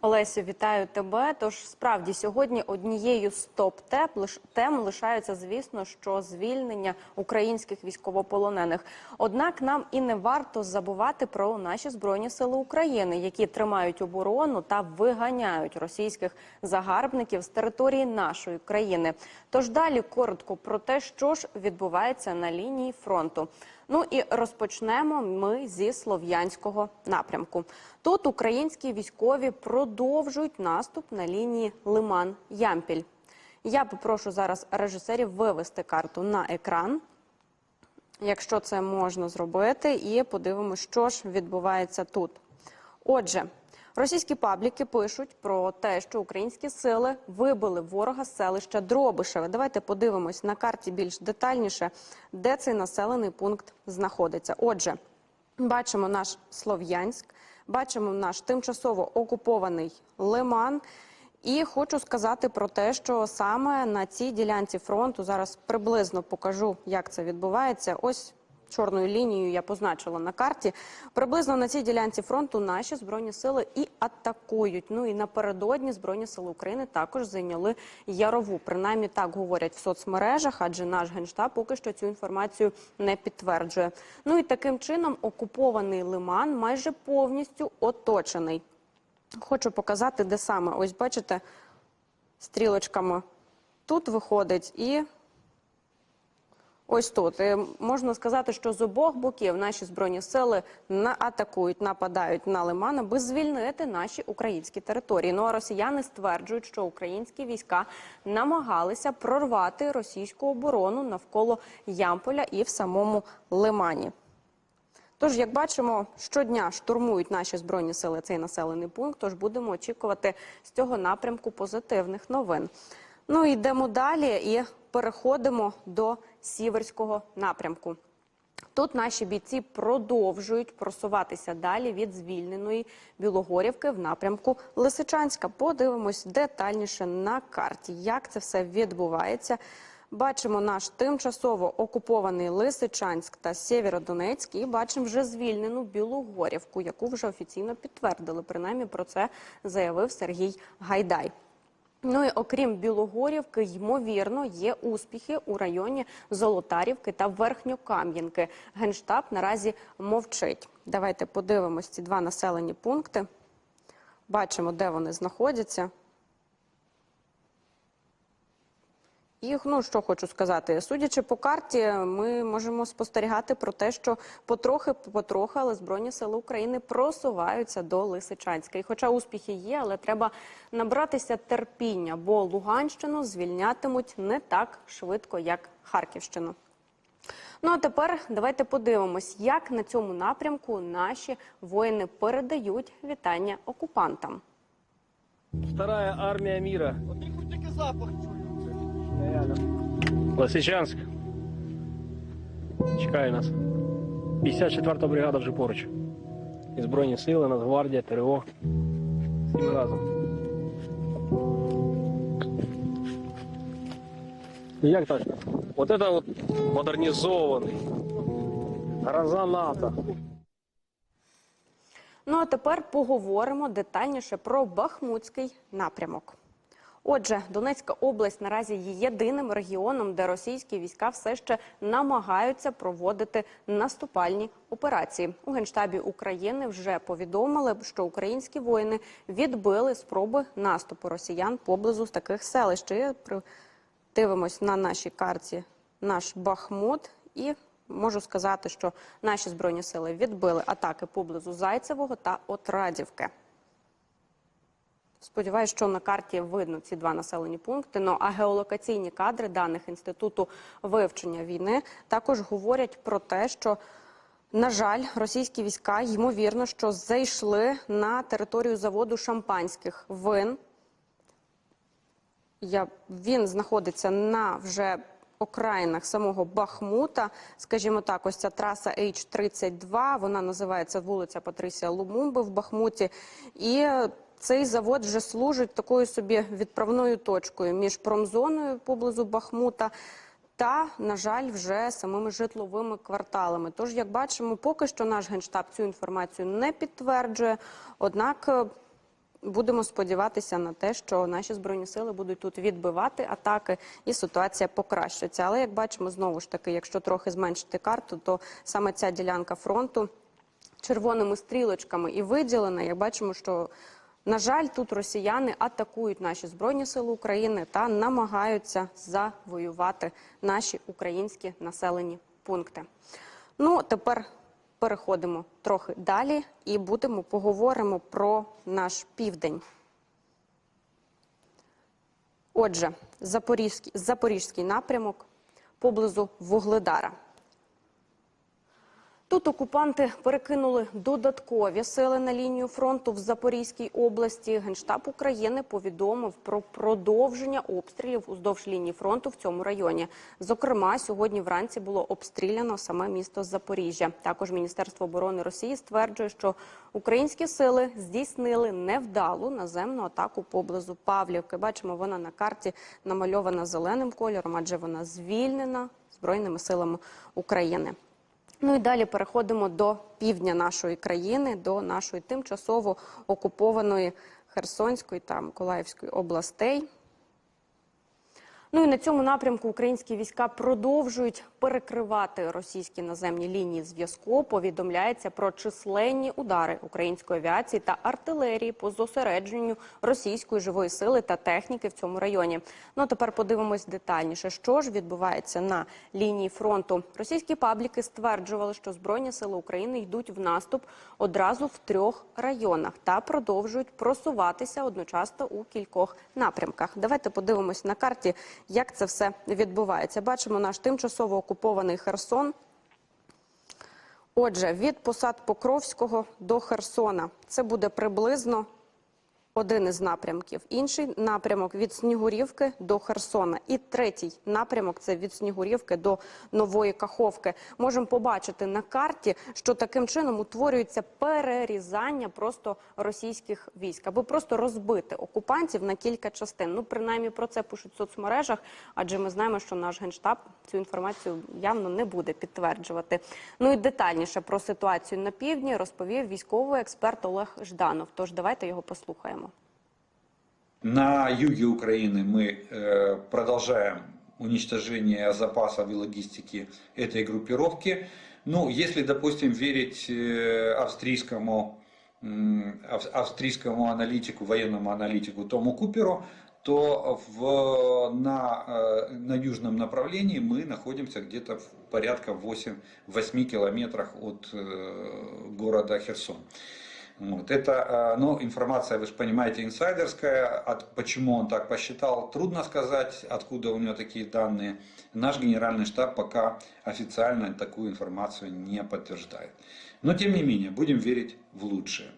Олесю, вітаю тебе. Тож справді сьогодні однією з топ тем лишається, звісно, що звільнення українських військовополонених. Однак нам і не варто забувати про наші збройні сили України, які тримають оборону та виганяють російських загарбників з території нашої країни. Тож далі коротко про те, що ж відбувається на лінії фронту. Ну і розпочнемо ми зі слов'янського напрямку. Тут українські військові продовжують наступ на лінії Лиман-Ямпіль. Я попрошу зараз режисерів вивести карту на екран, якщо це можна зробити, і подивимося, що ж відбувається тут. Отже, російські пабліки пишуть про те, що українські сили вибили ворога з селища Дробишеве. Давайте подивимось на карті більш детальніше, де цей населений пункт знаходиться. Отже, бачимо наш Слов'янськ, бачимо наш тимчасово окупований Лиман. І хочу сказати про те, що саме на цій ділянці фронту зараз приблизно покажу, як це відбувається. Ось чорною лінією я позначила на карті. Приблизно на цій ділянці фронту наші збройні сили і атакують. Ну і напередодні збройні сили України також зайняли Ярову. Принаймні так говорять в соцмережах, адже наш генштаб поки що цю інформацію не підтверджує. Ну і таким чином окупований лиман майже повністю оточений. Хочу показати, де саме. Ось бачите, стрілочками тут виходить і ось тут. І можна сказати, що з обох боків наші збройні сили на атакують, нападають на лиман, аби звільнити наші українські території. Ну а росіяни стверджують, що українські війська намагалися прорвати російську оборону навколо Ямполя і в самому лимані. Тож, як бачимо, щодня штурмують наші збройні сили цей населений пункт. Тож будемо очікувати з цього напрямку позитивних новин. Ну йдемо далі і переходимо до сіверського напрямку. Тут наші бійці продовжують просуватися далі від звільненої Білогорівки в напрямку Лисичанська. Подивимось детальніше на карті, як це все відбувається. Бачимо наш тимчасово окупований Лисичанськ та Сєвєродонецьк і бачимо вже звільнену Білогорівку, яку вже офіційно підтвердили. Принаймні про це заявив Сергій Гайдай. Ну і окрім Білогорівки, ймовірно, є успіхи у районі Золотарівки та Верхньокам'янки. Генштаб наразі мовчить. Давайте подивимось ці два населені пункти. Бачимо, де вони знаходяться. І ну що хочу сказати, судячи по карті, ми можемо спостерігати про те, що потрохи потрохи, але збройні сили України просуваються до Лисичанська. І хоча успіхи є, але треба набратися терпіння, бо Луганщину звільнятимуть не так швидко, як Харківщину. Ну а тепер давайте подивимось, як на цьому напрямку наші воїни передають вітання окупантам. Вторая армия мира. От тільки запах чую. Лисичанськ. Чекає нас. 54-та бригада вже поруч. І Збройні сили, Нацгвардія, ТРО. Всі ми разом. Як так? Вот это вот модернізований. Гроза НАТО. Ну а тепер поговоримо детальніше про Бахмутський напрямок. Отже, Донецька область наразі є єдиним регіоном, де російські війська все ще намагаються проводити наступальні операції. У генштабі України вже повідомили, що українські воїни відбили спроби наступу росіян поблизу з таких селищ. І Дивимось на нашій карті наш Бахмут і. Можу сказати, що наші збройні сили відбили атаки поблизу Зайцевого та Отрадівки. Сподіваюсь, що на карті видно ці два населені пункти. Ну а геолокаційні кадри даних інституту вивчення війни також говорять про те, що на жаль, російські війська ймовірно, що зайшли на територію заводу шампанських вин. Я, він знаходиться на вже окраїнах самого Бахмута. Скажімо так, ось ця траса H-32, вона називається вулиця Патрисія Лумумби в Бахмуті. І цей завод вже служить такою собі відправною точкою між промзоною поблизу Бахмута. Та, на жаль, вже самими житловими кварталами. Тож, як бачимо, поки що наш генштаб цю інформацію не підтверджує. Однак е, будемо сподіватися на те, що наші збройні сили будуть тут відбивати атаки, і ситуація покращиться. Але як бачимо, знову ж таки, якщо трохи зменшити карту, то саме ця ділянка фронту червоними стрілочками і виділена. Як бачимо, що на жаль, тут росіяни атакують наші збройні сили України та намагаються завоювати наші українські населені пункти. Ну тепер переходимо трохи далі і будемо поговоримо про наш південь. Отже, Запорізький, Запорізький напрямок поблизу Вугледара. Тут окупанти перекинули додаткові сили на лінію фронту в Запорізькій області. Генштаб України повідомив про продовження обстрілів уздовж лінії фронту в цьому районі. Зокрема, сьогодні вранці було обстріляно саме місто Запоріжжя. Також Міністерство оборони Росії стверджує, що українські сили здійснили невдалу наземну атаку поблизу Павлівки. Бачимо, вона на карті намальована зеленим кольором, адже вона звільнена збройними силами України. Ну і далі переходимо до півдня нашої країни, до нашої тимчасово окупованої Херсонської та Миколаївської областей. Ну і на цьому напрямку українські війська продовжують перекривати російські наземні лінії зв'язку. Повідомляється про численні удари української авіації та артилерії по зосередженню російської живої сили та техніки в цьому районі. Ну а тепер подивимось детальніше, що ж відбувається на лінії фронту. Російські пабліки стверджували, що збройні сили України йдуть в наступ одразу в трьох районах та продовжують просуватися одночасно у кількох напрямках. Давайте подивимось на карті, як це все відбувається. Бачимо наш тимчасово окупований Херсон. Отже, від посад Покровського до Херсона це буде приблизно один із напрямків. Інший напрямок від Снігурівки до Херсона. І третій напрямок це від Снігурівки до Нової Каховки. Можемо побачити на карті, що таким чином утворюється перерізання просто російських військ, аби просто розбити окупантів на кілька частин. Ну, принаймні про це пишуть в соцмережах, адже ми знаємо, що наш генштаб цю інформацію явно не буде підтверджувати. Ну і детальніше про ситуацію на півдні розповів військовий експерт Олег Жданов. Тож давайте його послухаємо. На юге Украины мы э, продолжаем уничтожение запасов и логистики этой группировки. Ну, если, допустим, верить э, австрийскому, м, ав- австрийскому аналитику, военному аналитику Тому Куперу, то в, на, э, на южном направлении мы находимся где-то в порядка 8, 8 километрах от э, города Херсон. Вот. Это, э, ну, информация, вы же понимаете, инсайдерская. От, почему он так посчитал, трудно сказать, откуда у него такие данные. Наш генеральный штаб пока официально такую информацию не подтверждает. Но, тем не менее, будем верить в лучшее.